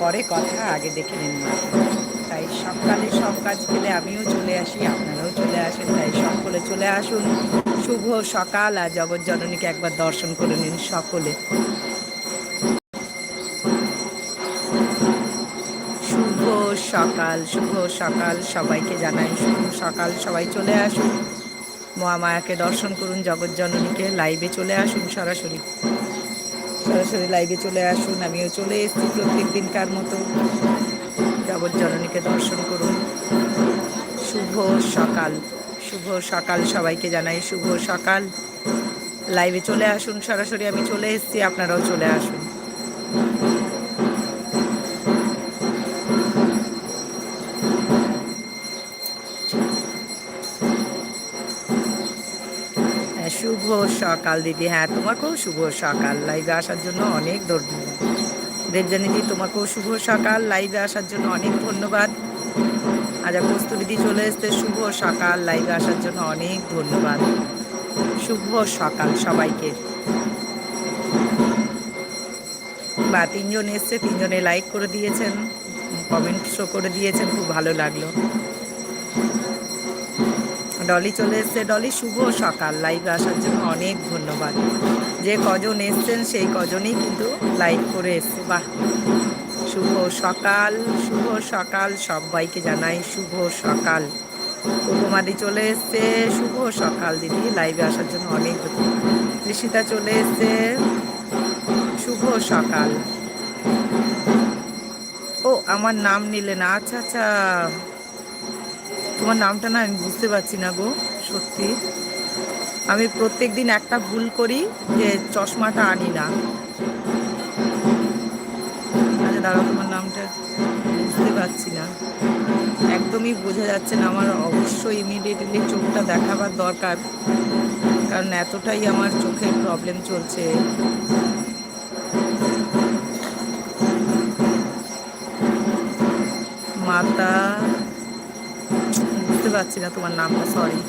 পরে কথা আগে দেখে নিন তাই সকালে সব কাজ ফেলে আমিও চলে আসি, আপনারাও চলে আসেন, তাই সকলে চলে আসুন। শুভ সকাল আর জগৎ জননীকে একবার দর্শন করে নিন সকলে। শুভ সকাল শুভ সকাল সবাইকে জানাই, শুভ সকাল সবাই চলে আসুন। মহামায়াকে দর্শন করুন, জগৎ জননীকে লাইভে চলে আসুন সরাসরি। সরাসরি লাইভে চলে আসুন, আমিও চলে এসেছি প্রত্যেক দিনকার মতো। জননীকে দর্শন করুন। শুভ সকাল। শুভ সকাল সবাইকে জানাই, শুভ সকাল। লাইভে চলে আসুন, সরাসরি আমি চলে এসেছি, আপনারাও চলে আসুন। সকাল দিদি হ্যাঁ তোমাকেও শুভ সকাল। লাইভে আসার জন্য অনেক ধন্যবাদ। দেবজানিদি তোমাকেও শুভ সকাল। লাইভে আসার জন্য অনেক ধন্যবাদ। আজা কস্তুরিদি চলে এসছে। শুভ সকাল। লাইভে আসার জন্য অনেক ধন্যবাদ। শুভ সকাল সবাইকে। বা, তিনজন এসছে, তিনজনে লাইক করে দিয়েছেন। কমেন্ট শো করে দিয়েছেন। খুব ভালো লাগল। ডলি চলে এসছে। ডলি, শুভ সকাল। লাইভে আসার জন্য অনেক ধন্যবাদ। যে কজন এসছেন, সেই কজনই কিন্তু লাইভ করে এসছে। বাহ! শুভ সকাল শুভ সকাল সবাইকে জানাই। শুভ সকাল। উপমাদি চলে এসছে। শুভ সকাল, দিদি। লাইভে আসার জন্য অনেক ধন্যবাদ। ঋষিতা চলে এসছে। শুভ সকাল। ও, আমার নাম নিলে না আচ্ছা আচ্ছা। তোমার নামটা না আমি বুঝতে পারছি না গো, সত্যি। আমি প্রত্যেক দিন একটা ভুল করি যে চশমাটা আনি না। আচ্ছা তোমার নামটা বুঝতে পারছি না। একদমই বোঝা যাচ্ছে না, আমার অবশ্যই ইমিডিয়েটলি চোখটা দেখাবার দরকার, কারণ এতটাই আমার চোখের প্রবলেম চলছে। মাতা পারছি না তোমার নামটা সরি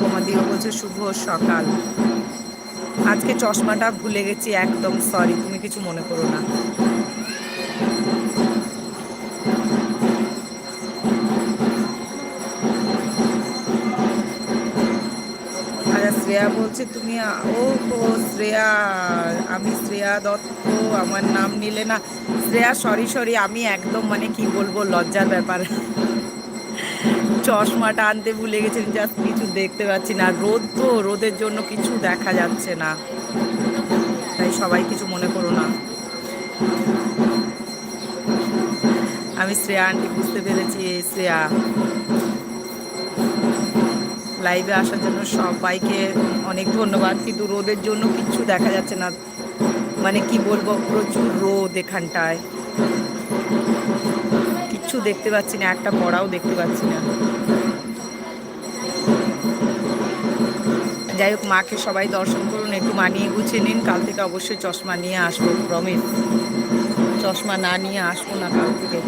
তোমাদিও বলছে, শুভ সকাল। আজকে চশমাটা ভুলে গেছি একদম সরি তুমি কিছু মনে করো না। শ্রেয়া বলছে, তুমি ও শ্রেয়া, আমি শ্রেয়া দত্ত, আমার নাম নিলে না, শ্রেয়া সরি সরি আমি একদম মানে কি বলব, লজ্জার ব্যাপার। চশমাটা আনতে ভুলে গেছি জাস্ট কিছু দেখতে পাচ্ছি না, রোদ তো, রোদের জন্য কিছু দেখা যাচ্ছে না, তাই সবাই কিছু মনে করো না। আমি শ্রেয়া আন্টি বুঝতে পেরেছি, শ্রেয়া। লাইভে আসার জন্য সবাইকে অনেক ধন্যবাদ। কিন্তু রোদের জন্য কিচ্ছু দেখা যাচ্ছে না। মানে কি বলব, প্রচুর রোদ এখানটায়। কিচ্ছু দেখতে পাচ্ছি না, একটা পড়াও দেখতে পাচ্ছি না। যাই হোক, মাকে সবাই দর্শন করুন, একটু মানিয়ে গুছিয়ে নিন। কাল থেকে অবশ্যই চশমা নিয়ে আসব প্রমিস চশমা না নিয়ে আসব না কাল থেকে।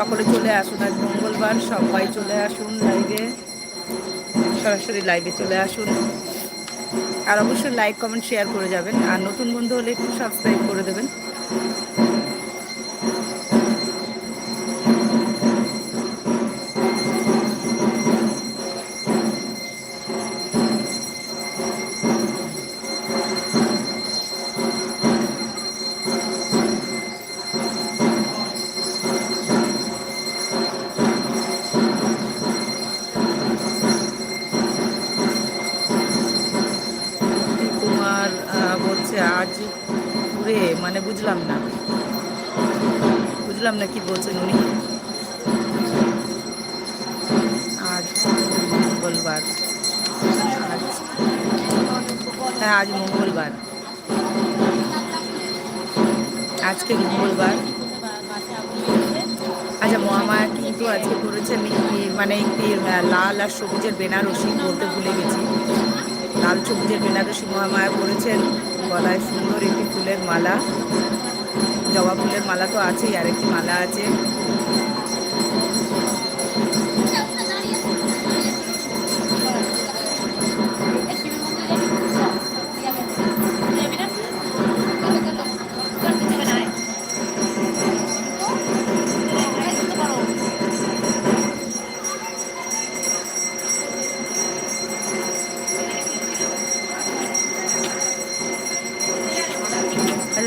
সকলে চলে আসুন আজ মঙ্গলবার, সবাই চলে আসুন লাইভে সরাসরি লাইভে চলে আসুন। আর অবশ্যই লাইক কমেন্ট শেয়ার করে যাবেন। আর নতুন বন্ধু হলে একটু সাবস্ক্রাইব করে দেবেন। মানে বুঝলাম না। বুঝলাম না কি বলছেন উনি। আজ মঙ্গলবার। হ্যাঁ আজ মঙ্গলবার। আজকে মঙ্গলবার। আচ্ছা মহামায়া কিন্তু আজকে করেছেন এই- মানে একটি লাল আর সবুজের বেনারসি বলতে ভুলে গেছি। লাল সবুজের বেনারসি মহামায়া পরেছেন গলায় সুন্দর একটি ফুলের মালা জবা ফুলের মালা তো আছেই আর একটি মালা আছে।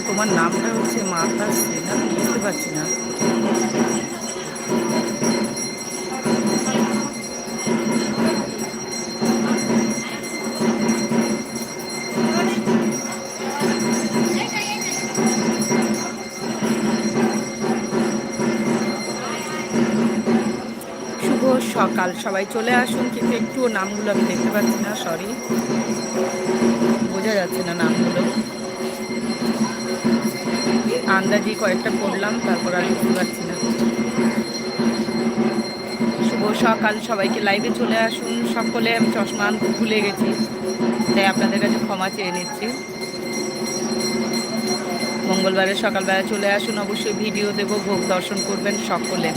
তোমার নামটা হচ্ছে মাতাশ্রী না? বুঝতে পারছি না। সকাল। সবাই চলে আসুন, কিন্তু একটুও নামগুলো আমি দেখতে পাচ্ছি না সরি বোঝা যাচ্ছে না নামগুলো। আন্দাজি কয়েকটা করলাম তারপর আর বুঝতে পারছি না। শুভ সকাল, সবাইকে লাইভে চলে আসুন। সকলে আমি চশমা আনতে ভুলে গেছি, তাই আপনাদের কাছে ক্ষমা চেয়ে নিচ্ছি। মঙ্গলবারে সকালবেলা চলে আসুন, অবশ্যই ভিডিও দেব, ভোগ দর্শন করবেন সকলে।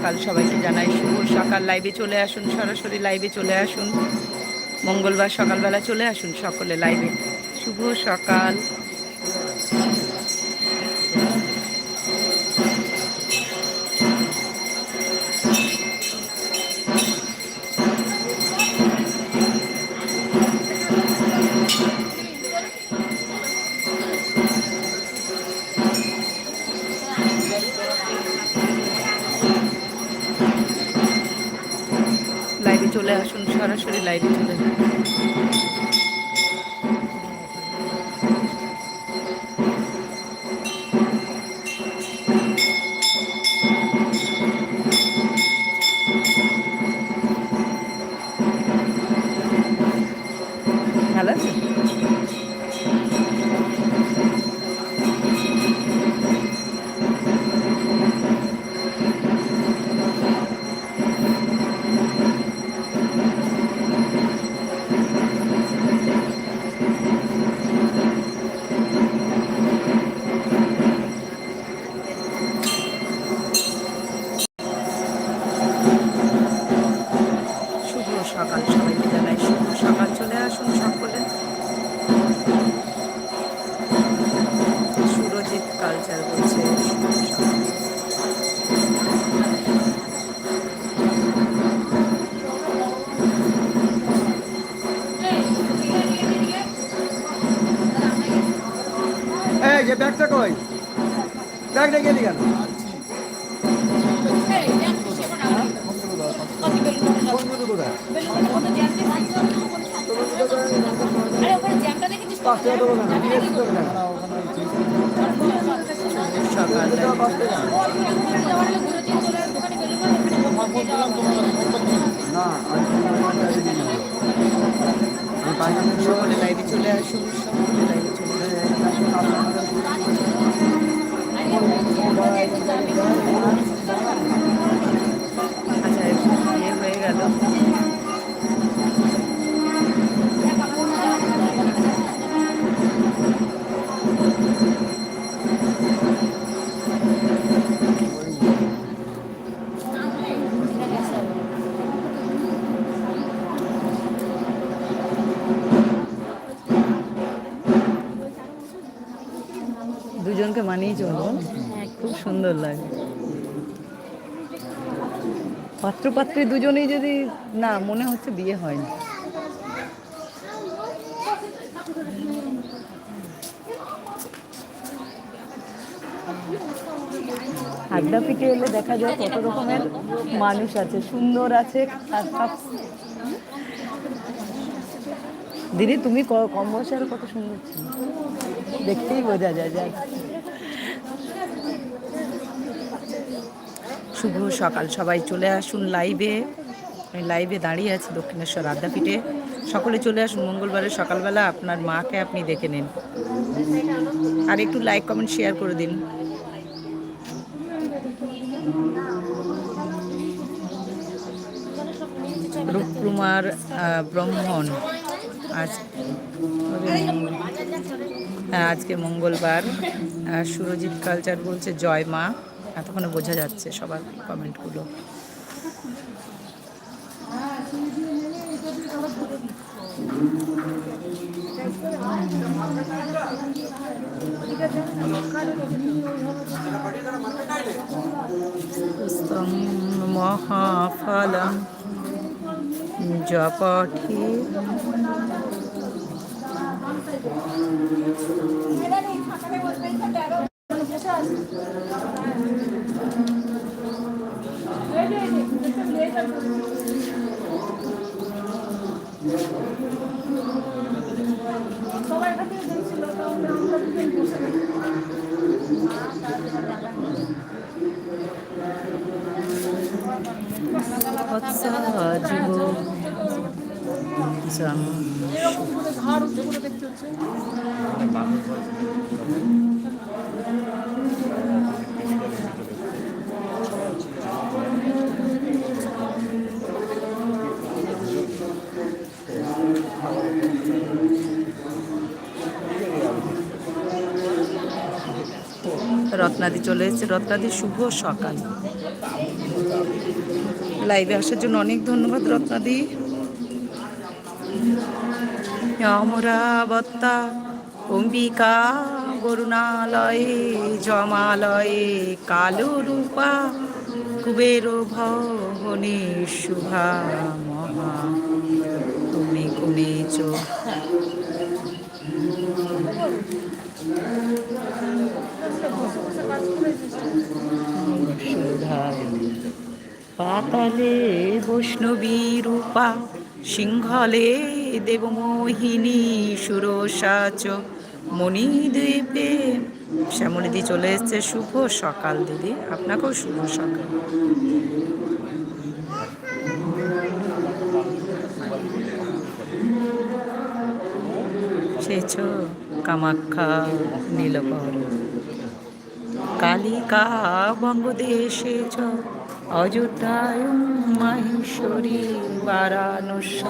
সকাল সবাইকে জানাই শুভ সকাল। লাইভে চলে আসুন, সরাসরি লাইভে চলে আসুন। মঙ্গলবার সকালবেলা চলে আসুন সকলে লাইভে শুভ সকাল। সরাসরি সকাল লাইভে চলে আসুন সকলে লাইভে চলে আচ্ছা ইয়ে হয়ে গেল। দুজনকে মানিয়ে চলবো খুব সুন্দর লাগে। পাত্র পাত্রী দুজনেই যদি না, মনে হচ্ছে বিয়ে হয়নি। আড্ডা পিঠে এলে দেখা যায় কত রকমের মানুষ আছে, সুন্দর আছে দিদি, তুমি কম বয়সে আরও কত সুন্দর ছিল? দেখতেই বোঝা যায়, যাই। শুভ সকাল। সবাই চলে আসুন লাইভে আমি লাইভে দাঁড়িয়ে আছি দক্ষিণেশ্বর আদ্যাপীঠে। সকলে চলে আসুন মঙ্গলবারের সকালবেলা আপনার মাকে আপনি দেখে নিন। আর একটু লাইক কমেন্ট শেয়ার করে দিন। রূপকুমার ব্রহ্মণ, আজ হ্যাঁ আজকে মঙ্গলবার। সুরজিৎ কালচার বলছে জয় মা। এতক্ষণে বোঝা যাচ্ছে সবার কমেন্টগুলো। পুস্তং মহাফলম জপঠি। সবাই খাতে দেখছিল তো আমরা করে দেখতে হচ্ছে রত্নাদি চলে এসেছে। রত্নাদি, শুভ সকাল। লাইভে আসার জন্য অনেক ধন্যবাদ রত্নাদি। অমরাবত্তা অম্বিকা করুণালয়ে জমালয়ে কালো রূপা কুবের ভবনে শুভা, মহা। তুমি কুনেচ পাতালে বৈষ্ণবী রূপা, সিংহলে দেবমোহিনী সুরসাচ মণিদ্বীপে শ্যামলিদি চলে এসছে। শুভ সকাল, দিদি। আপনাকেও শুভ সকাল। সেচ কামাখ্যা, নীলকর। কালিকা, বঙ্গদেশে চ। অযোধ্যায় মাহেশ্বরী বারাণসী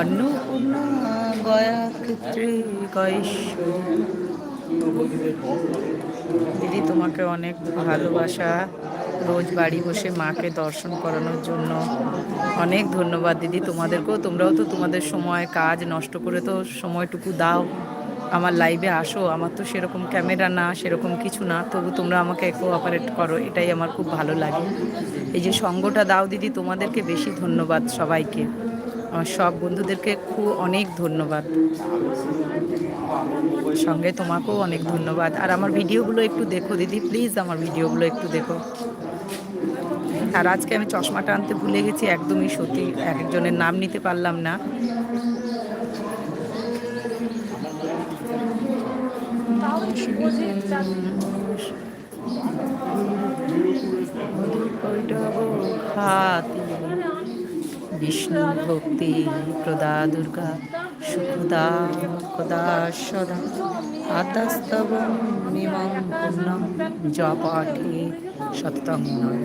অন্নপূর্ণা গয়া ক্ষেত্রে গয়েশ্বরী দিদি, তোমাকে অনেক ভালোবাসা। রোজ বাড়ি বসে মাকে দর্শন করানোর জন্য অনেক ধন্যবাদ দিদি। তোমাদেরকেও তোমরাও তো তোমাদের সময় কাজ নষ্ট করে তো সময়টুকু দাও। আমার লাইভে আসো, আমার তো সেরকম ক্যামেরা না, সেরকম কিছু না, তবু তোমরা আমাকে কোঅপারেট করো, এটাই আমার খুব ভালো লাগে। এই যে সঙ্গটা দাও দিদি, তোমাদেরকে বেশি ধন্যবাদ সবাইকে। আমার সব বন্ধুদেরকে খুব অনেক ধন্যবাদ। সঙ্গে তোমাকেও অনেক ধন্যবাদ। আর আমার ভিডিওগুলো একটু দেখো দিদি প্লিজ আমার ভিডিওগুলো একটু দেখো। আর আজকে আমি চশমাটা আনতে ভুলে গেছি, একদমই সত্যি একজনের নাম নিতে পারলাম না। খাতি বিষ্ণু ভক্তি প্রদা দুর্গা সুখদা কদা সদা আদাস্তব মিমং পূর্ণম জপাঠে সত্যম নয়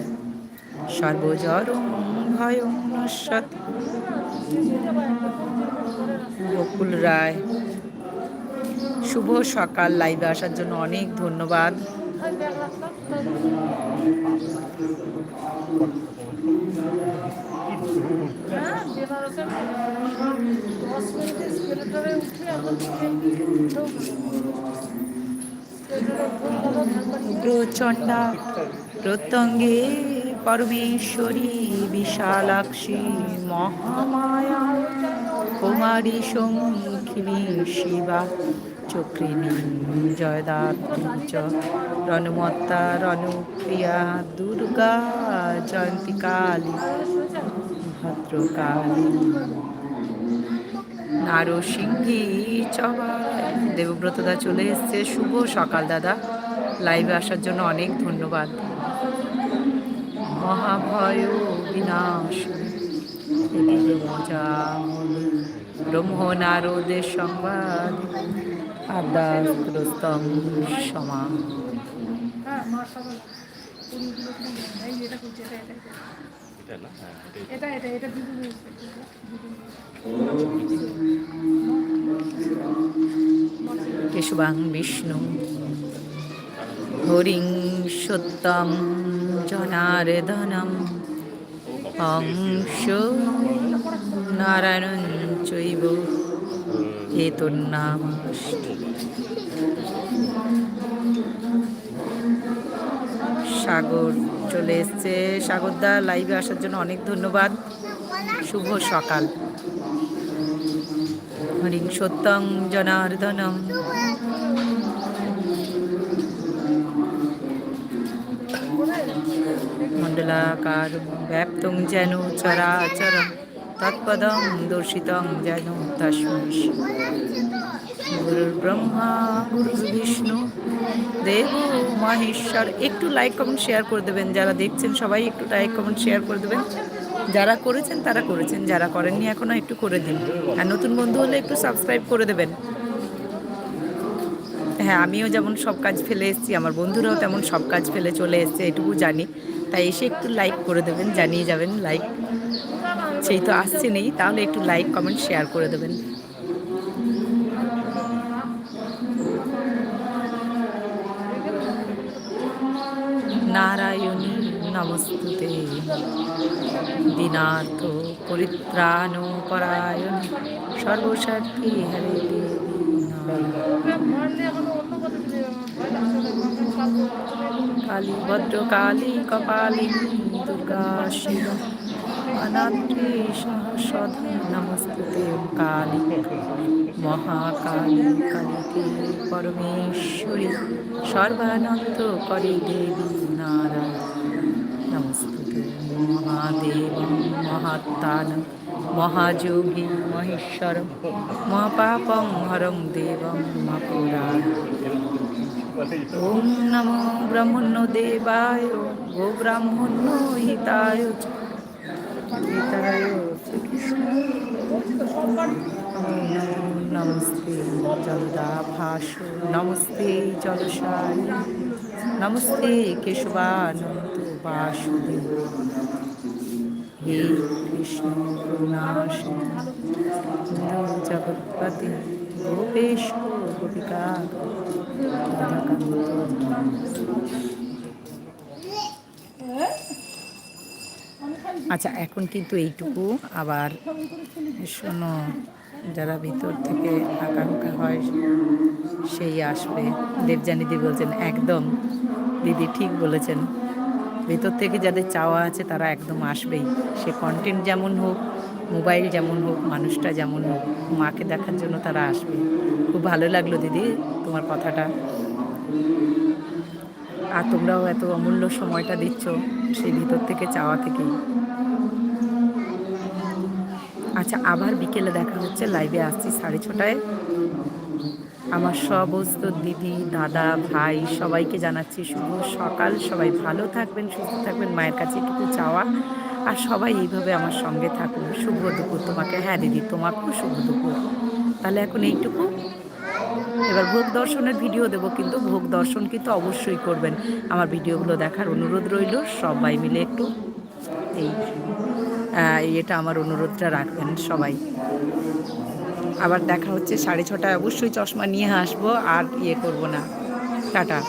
সর্বজরম ভয়ং নশ্বত বকুল রায় শুভ সকাল লাইভে আসার জন্য অনেক ধন্যবাদ। প্রচণ্ডা প্রত্যঙ্গে পরমেশ্বরী, বিশালাক্ষী, মহামায়া, কুমারী সংখিনী শিবা। চক্রিণী জয়দাত্রী চ রণমত্তা রণপ্রিয়া, দুর্গা জয়ন্তী কালী ভদ্রকালী, নারসিংহী চবায় দেবব্রতদা চলে এসছে। শুভ সকাল, দাদা। লাইভে আসার জন্য অনেক ধন্যবাদ। মহাভয় বিনাশ ব্রহ্ম নারদের সংবাদ। সমা কেশবাং বিষ্ণু। হরিং সত্যম জনার্দনম। অংশ নারায়ণ চৈব। হেতুর্নাম সাগর চলে এসছে। সাগরদা লাইভে আসার জন্য অনেক ধন্যবাদ। শুভ সকাল। হরিং সত্যং জনার্দনম। মণ্ডলাকার ব্যাপ্তং যেন চরাচর তৎপদং দর্শিতং যেন তস্মৈ। ব্রহ্মা, গুরুর বিষ্ণু, দেব, মহেশ্বর, একটু লাইক কমেন্ট শেয়ার করে দেবেন। যারা দেখছেন, সবাই একটু লাইক কমেন্ট শেয়ার করে দেবেন। যারা করেছেন, তারা করেছেন। যারা করেননি, এখনও একটু করে দিন। আর নতুন বন্ধু হলে একটু সাবস্ক্রাইব করে দেবেন। হ্যাঁ আমিও যেমন সব কাজ ফেলে এসেছি, আমার বন্ধুরাও তেমন সব কাজ ফেলে চলে এসছে, এটুকু জানি। তাই এসে একটু লাইক করে দেবেন, জানিয়ে যাবেন লাইক সেই তো আসছে নেই, তাহলে একটু লাইক কমেন্ট শেয়ার করে দেবেন। নারায়ণী নমস্তুতে। দিনার্থ পরিত্রাণ পরায়ণ সর্বসাক্ষী হরে কালী ভদ্র কালী কপালিনী, দুর্গা, শিব। পরমেশ্বরী সর্বানন্দ করে দেবী নারায়ণ। মহাদেব, মহাত্মান, মহাযোগী, মহেশ্বর, মহাপাপং হরং দেবং মকুরায়। ওম নমো ব্রহ্মণ্য দেবায় গো ব্রাহ্মণ্য হিতায়। চ। হিতায় শ্রীকৃষ্ণ নমস্তে জলদাভাস নমস্তে জলসায় নমস্তে কেশবানন্ত বাসুদেব হে কৃষ্ণ করুণাস জগৎপতি গোপেশ গোপিকা আচ্ছা এখন কিন্তু এইটুকু। আবার শোনো, যারা ভিতর থেকে আকাঙ্ক্ষা হয়, সেই আসবে। দেবজানিদি বলছেন, একদম। দিদি ঠিক বলেছেন। ভেতর থেকে যাদের চাওয়া আছে, তারা একদম আসবেই। সে কন্টেন্ট যেমন হোক মোবাইল যেমন হোক, মানুষটা যেমন হোক, মাকে দেখার জন্য তারা আসবে। খুব ভালো লাগল দিদি তোমার কথাটা। আর তোমরাও এত অমূল্য সময়টা দিচ্ছ সেই ভিতর থেকে চাওয়া থেকেই। আচ্ছা আবার বিকেলে দেখা হচ্ছে লাইভে আসছি সাড়ে ছটায়। আমার সমস্ত দিদি, দাদা, ভাই সবাইকে জানাচ্ছি শুভ সকাল। সবাই ভালো থাকবেন, সুস্থ থাকবেন, মায়ের কাছে এটুকু চাওয়া। আর সবাই এইভাবে আমার সঙ্গে থাকুন। শুভ দুপুর তোমাকে। হ্যাঁ দিদি, তোমাকেও শুভ দুপুর। তাহলে এখন এইটুকু। এবার ভোগ দর্শনের ভিডিও দেবো, কিন্তু ভোগ দর্শন কিন্তু অবশ্যই করবেন। আমার ভিডিওগুলো দেখার অনুরোধ রইল, সবাই মিলে একটু এই এটা আমার অনুরোধটা রাখবেন সবাই। আবার দেখা হচ্ছে সাড়ে ছটায়, অবশ্যই চশমা নিয়ে আসব আর ইয়ে করব না। টাটা।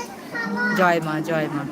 জয় মা জয় মা।